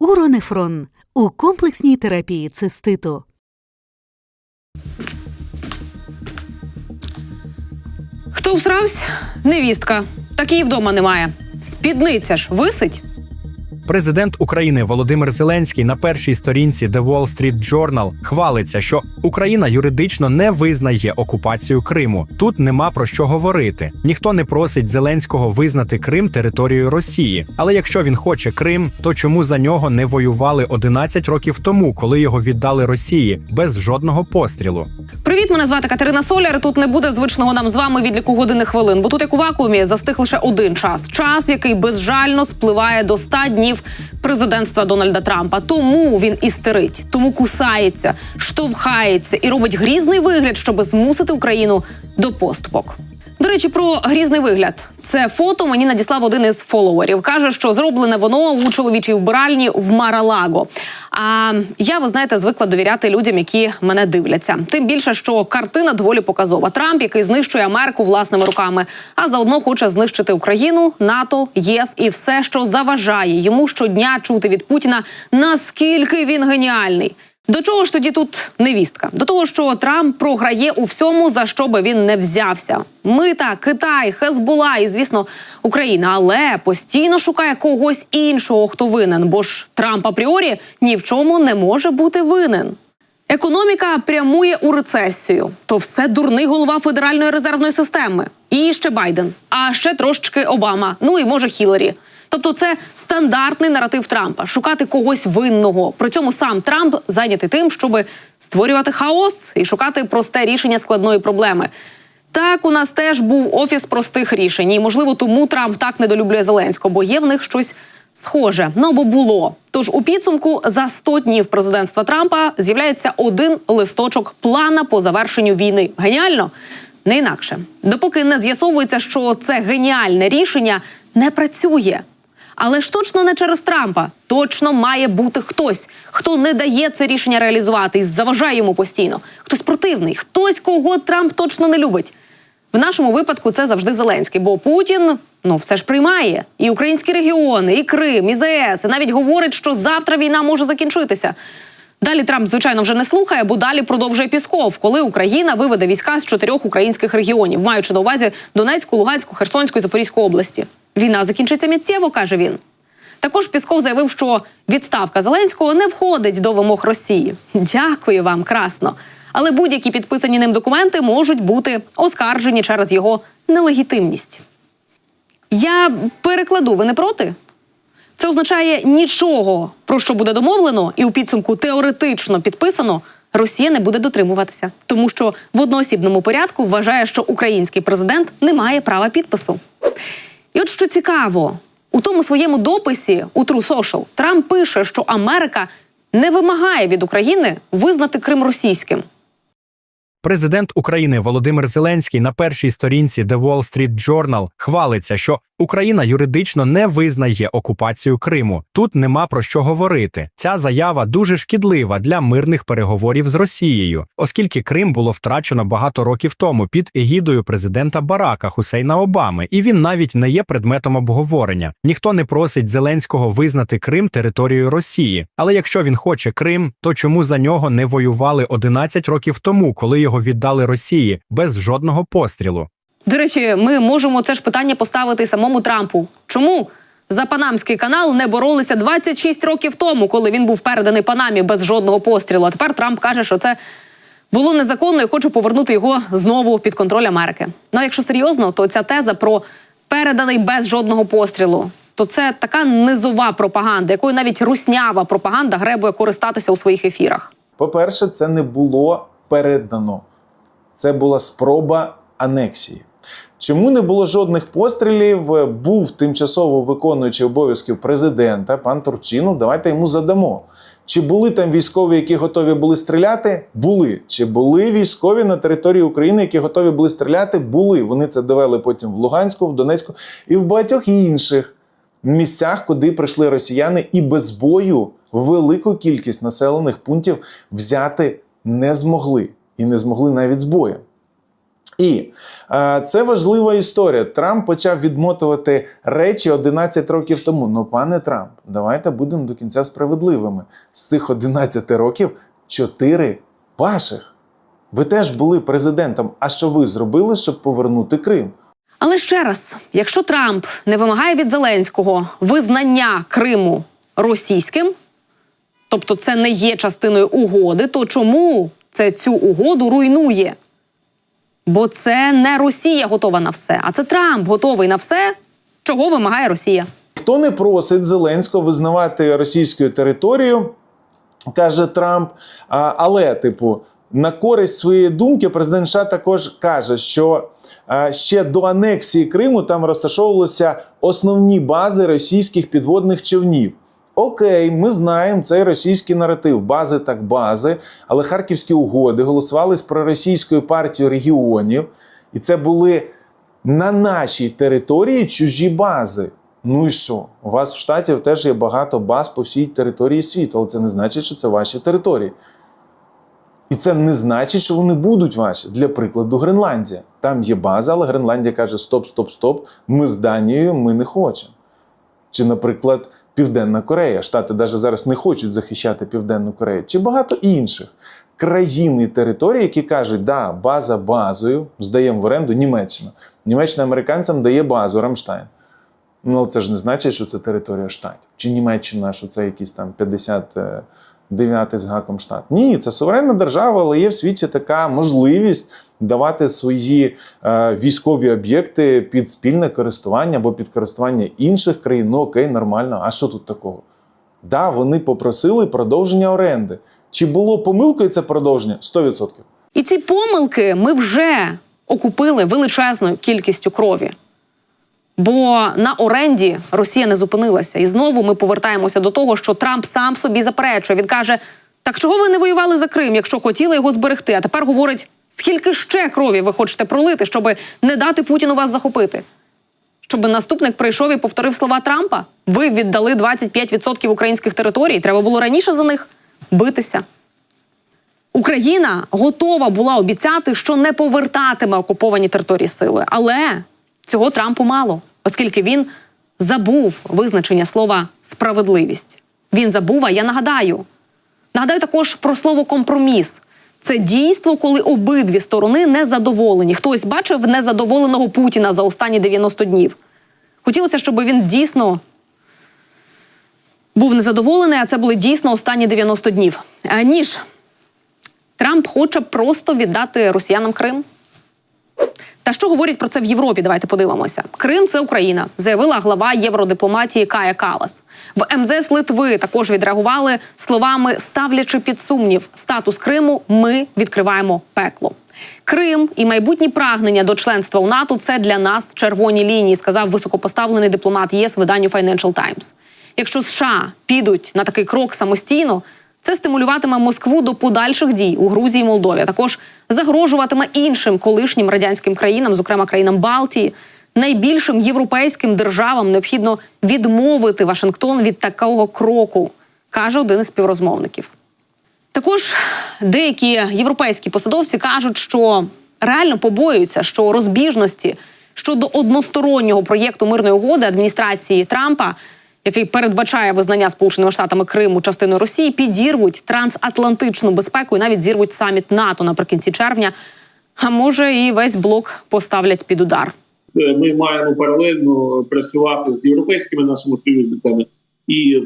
Уронефрон у комплексній терапії циститу. Хто всравсь? Невістка. Так її вдома немає. Спідниця ж висить. Президент України Володимир Зеленський на першій сторінці The Wall Street Journal хвалиться, що Україна юридично не визнає окупацію Криму. Тут нема про що говорити. Ніхто не просить Зеленського визнати Крим територією Росії. Але якщо він хоче Крим, то чому за нього не воювали 11 років тому, коли його віддали Росії без жодного пострілу? Привіт, мене звати Катерина Соляр. Тут не буде звичного нам з вами відліку годинних хвилин, бо тут як у вакуумі застиг лише один час. Час, який безжально спливає до 100 днів президентства Дональда Трампа. Тому він істерить, тому кусається, штовхається і робить грізний вигляд, щоб змусити Україну до поступок. Речі, про грізний вигляд. Це фото мені надіслав один із фоловерів. Каже, що зроблене воно у чоловічій вбиральні в Маралаго. А я, ви знаєте, звикла довіряти людям, які мене дивляться. Тим більше, що картина доволі показова. Трамп, який знищує Америку власними руками, а заодно хоче знищити Україну, НАТО, ЄС і все, що заважає йому щодня чути від Путіна, наскільки він геніальний. До чого ж тоді тут невістка? До того, що Трамп програє у всьому, за що би він не взявся. Мита, Китай, Хезбула і, звісно, Україна, але постійно шукає когось іншого, хто винен, бо ж Трамп апріорі ні в чому не може бути винен. Економіка прямує у рецесію. То все дурний голова Федеральної резервної системи. І ще Байден, а ще трошечки Обама. Ну і може Хіларі. Тобто, це стандартний наратив Трампа шукати когось винного. При цьому сам Трамп зайнятий тим, щоб створювати хаос і шукати просте рішення складної проблеми. Так, у нас теж був офіс простих рішень, і можливо, тому Трамп так недолюблює Зеленського, бо є в них щось схоже. Ну або було. Тож у підсумку за 100 днів президентства Трампа з'являється один листочок плана по завершенню війни. Геніально? Не інакше, допоки не з'ясовується, що це геніальне рішення не працює. Але ж точно не через Трампа. Точно має бути хтось, хто не дає це рішення реалізувати і заважає йому постійно. Хтось противний, хтось, кого Трамп точно не любить. В нашому випадку це завжди Зеленський, бо Путін ну все ж приймає і українські регіони, і Крим, і ЗС, і навіть говорить, що завтра війна може закінчитися. Далі Трамп, звичайно, вже не слухає, бо далі продовжує Пісков, коли Україна виведе війська з чотирьох українських регіонів, маючи на увазі Донецьку, Луганську, Херсонську і Запорізьку області. Війна закінчиться миттєво, каже він. Також Пісков заявив, що відставка Зеленського не входить до вимог Росії. Дякую вам, красно. Але будь-які підписані ним документи можуть бути оскаржені через його нелегітимність. Я перекладу, ви не проти? Це означає нічого, про що буде домовлено, і у підсумку теоретично підписано. Росія не буде дотримуватися, тому що в одноосібному порядку вважає, що український президент не має права підпису. І от що цікаво, у тому своєму дописі у True Social Трамп пише, що Америка не вимагає від України визнати Крим російським. Президент України Володимир Зеленський на першій сторінці The Wall Street Journal хвалиться, що Україна юридично не визнає окупацію Криму. Тут нема про що говорити. Ця заява дуже шкідлива для мирних переговорів з Росією, оскільки Крим було втрачено багато років тому під егідою президента Барака Хусейна Обами, і він навіть не є предметом обговорення. Ніхто не просить Зеленського визнати Крим територією Росії. Але якщо він хоче Крим, то чому за нього не воювали 11 років тому, коли його віддали Росії без жодного пострілу? До речі, ми можемо це ж питання поставити самому Трампу. Чому за Панамський канал не боролися 26 років тому, коли він був переданий Панамі без жодного пострілу? А тепер Трамп каже, що це було незаконно і хочу повернути його знову під контроль Америки. Ну а якщо серйозно, то ця теза про переданий без жодного пострілу. То це така низова пропаганда, якою навіть руснява пропаганда гребує користатися у своїх ефірах. По-перше, це не було передано. Це була спроба анексії. Чому не було жодних пострілів? Був тимчасово виконуючий обов'язків президента, пан Турчинов. Давайте йому задамо. Чи були там військові, які готові були стріляти? Були. Чи були військові на території України, які готові були стріляти? Були. Вони це довели потім в Луганську, в Донецьку і в багатьох інших місцях, куди прийшли росіяни, і без бою велику кількість населених пунктів взяти не змогли і не змогли навіть з боєм. І е, це важлива історія. Трамп почав відмотувати речі 11 років тому. Ну, пане Трамп, давайте будемо до кінця справедливими. З цих 11 років 4 ваших. Ви теж були президентом. А що ви зробили, щоб повернути Крим? Але ще раз, якщо Трамп не вимагає від Зеленського визнання Криму російським, тобто це не є частиною угоди, то чому це цю угоду руйнує? Бо це не Росія готова на все, а це Трамп готовий на все, чого вимагає Росія. Хто не просить Зеленського визнавати російською територію, каже Трамп. Але, типу, на користь своєї думки, президент США також каже, що ще до анексії Криму там розташовувалися основні бази російських підводних човнів. Окей, ми знаємо цей російський наратив. Бази так бази, але харківські угоди голосували з проросійською партією регіонів, і це були на нашій території чужі бази. Ну і що? У вас в штаті теж є багато баз по всій території світу, але це не значить, що це ваші території. І це не значить, що вони будуть ваші. Для прикладу, Гренландія. Там є база, але Гренландія каже: стоп, стоп, стоп, ми з Данією ми не хочемо. Чи, наприклад, Південна Корея. Штати навіть зараз не хочуть захищати Південну Корею, чи багато інших країн і територій, які кажуть, да, база базою, здаємо в оренду Німеччина. Німеччина американцям дає базу Рамштайн. Ну, це ж не значить, що це територія штатів. Чи Німеччина, що це якісь там 59 з гаком штат. Ні, це суверенна держава, але є в світі така можливість давати свої е, військові об'єкти під спільне користування або під користування інших країн. Ну окей, нормально. А що тут такого? Да, вони попросили продовження оренди. Чи було помилкою це продовження? 100%. І ці помилки ми вже окупили величезною кількістю крові. Бо на оренді Росія не зупинилася. І знову ми повертаємося до того, що Трамп сам собі заперечує. Він каже: так чого ви не воювали за Крим, якщо хотіли його зберегти? А тепер говорить, скільки ще крові ви хочете пролити, щоб не дати Путіну вас захопити? Щоб наступник прийшов і повторив слова Трампа? Ви віддали 25% українських територій. Треба було раніше за них битися. Україна готова була обіцяти, що не повертатиме окуповані території силою. Але цього Трампу мало, оскільки він забув визначення слова справедливість. Він забув, а я нагадаю. Нагадаю також про слово компроміс. Це дійство, коли обидві сторони незадоволені. Хтось бачив незадоволеного Путіна за останні 90 днів. Хотілося, щоб він дійсно був незадоволений, а це були дійсно останні 90 днів. Е, Ніж Трамп хоче просто віддати росіянам Крим. Та що говорять про це в Європі? Давайте подивимося. Крим це Україна, заявила глава євродипломатії Кая Калас. В МЗС Литви також відреагували словами, ставлячи під сумнів статус Криму. Ми відкриваємо пекло. Крим і майбутні прагнення до членства у НАТО це для нас червоні лінії, сказав високопоставлений дипломат ЄС виданню Financial Times. Якщо США підуть на такий крок самостійно, це стимулюватиме Москву до подальших дій у Грузії і Молдові. Також загрожуватиме іншим колишнім радянським країнам, зокрема країнам Балтії. Найбільшим європейським державам необхідно відмовити Вашингтон від такого кроку, каже один із співрозмовників. Також деякі європейські посадовці кажуть, що реально побоюються, що розбіжності щодо одностороннього проєкту мирної угоди адміністрації Трампа, який передбачає визнання Сполученими Штатами Криму частиною Росії, підірвуть трансатлантичну безпеку і навіть зірвуть саміт НАТО наприкінці червня. А може, і весь блок поставлять під удар. Е, ми маємо паралельно працювати з європейськими нашими союзниками і,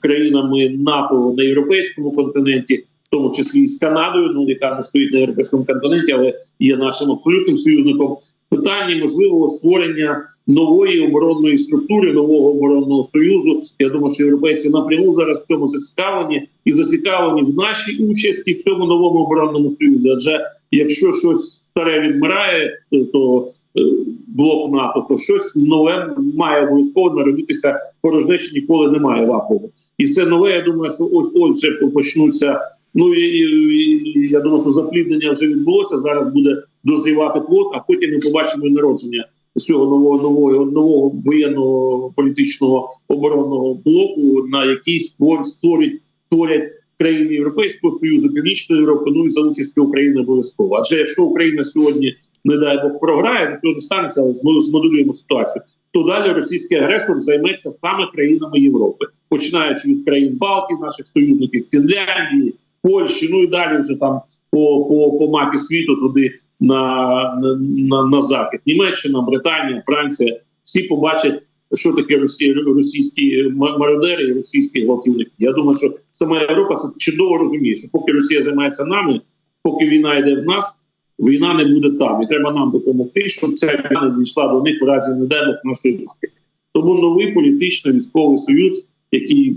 країнами НАТО на європейському континенті, в тому числі і з Канадою, ну яка не стоїть на європейському континенті, але є нашим абсолютним союзником. В Питанні можливого створення нової оборонної структури, нового оборонного союзу. Я думаю, що європейці напряму зараз в цьому зацікавлені і зацікавлені в нашій участі в цьому новому оборонному союзі. Адже якщо щось старе відмирає, то е, блок НАТО, то щось нове має обов'язково народитися порожнечі ніколи немає вакууму. І це нове. Я думаю, що ось ось вже почнуться. Ну і, і я думаю, що запліднення вже відбулося. Зараз буде дозрівати плод, а потім ми побачимо народження цього нового нового нового воєнного політичного оборонного блоку, на який створять створять створять країни Європейського Союзу, Північної Європи, ну і за участю України обов'язково. Адже якщо Україна сьогодні, не дай Бог, програє, ну цього не станеться, але змо- змоделюємо ситуацію, то далі російський агресор займеться саме країнами Європи, починаючи від країн Балтії, наших союзників, Фінляндії, Польщі, ну і далі вже там по, по, по мапі світу туди на, на, на, захід. Німеччина, Британія, Франція всі побачать, що таке росі, російські мародери і російські гвалтівники. Я думаю, що сама Європа це чудово розуміє, що поки Росія займається нами, поки війна йде в нас, війна не буде там, і треба нам допомогти, щоб ця війна не дійшла до них в разі не нашої власти. Тому новий політичний військовий союз, який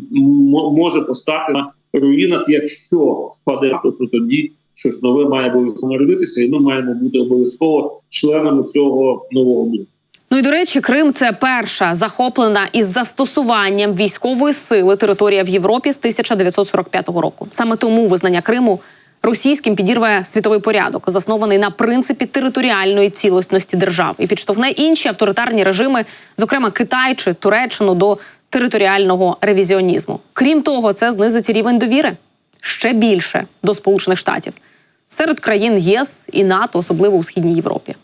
може постати на руїнах, якщо впаде, то тоді щось нове має обов'язково народитися, і ми маємо бути обов'язково членами цього нового блоку. Ну і до речі, Крим це перша захоплена із застосуванням військової сили територія в Європі з 1945 року. Саме тому визнання Криму російським підірве світовий порядок, заснований на принципі територіальної цілісності держав, і підштовхне інші авторитарні режими, зокрема Китай чи Туреччину, до територіального ревізіонізму. Крім того, це знизить рівень довіри ще більше до Сполучених Штатів серед країн єС і НАТО, особливо у східній Європі.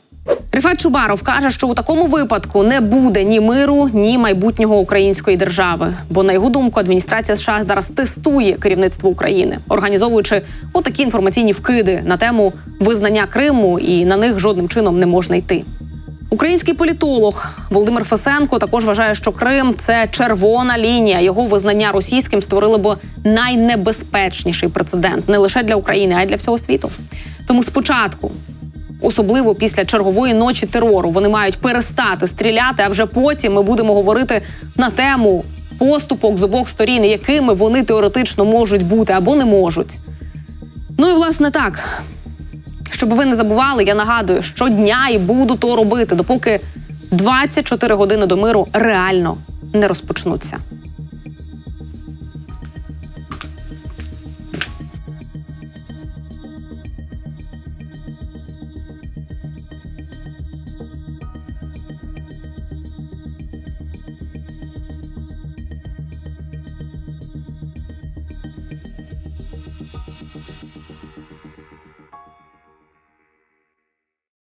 Рифат Чубаров каже, що у такому випадку не буде ні миру, ні майбутнього української держави. Бо на його думку, адміністрація США зараз тестує керівництво України, організовуючи отакі інформаційні вкиди на тему визнання Криму, і на них жодним чином не можна йти. Український політолог Володимир Фесенко також вважає, що Крим це червона лінія. Його визнання російським створило б найнебезпечніший прецедент не лише для України, а й для всього світу. Тому спочатку особливо після чергової ночі терору. Вони мають перестати стріляти, а вже потім ми будемо говорити на тему поступок з обох сторін, якими вони теоретично можуть бути або не можуть. Ну і власне так. Щоб ви не забували, я нагадую, щодня і буду то робити, допоки 24 години до миру реально не розпочнуться.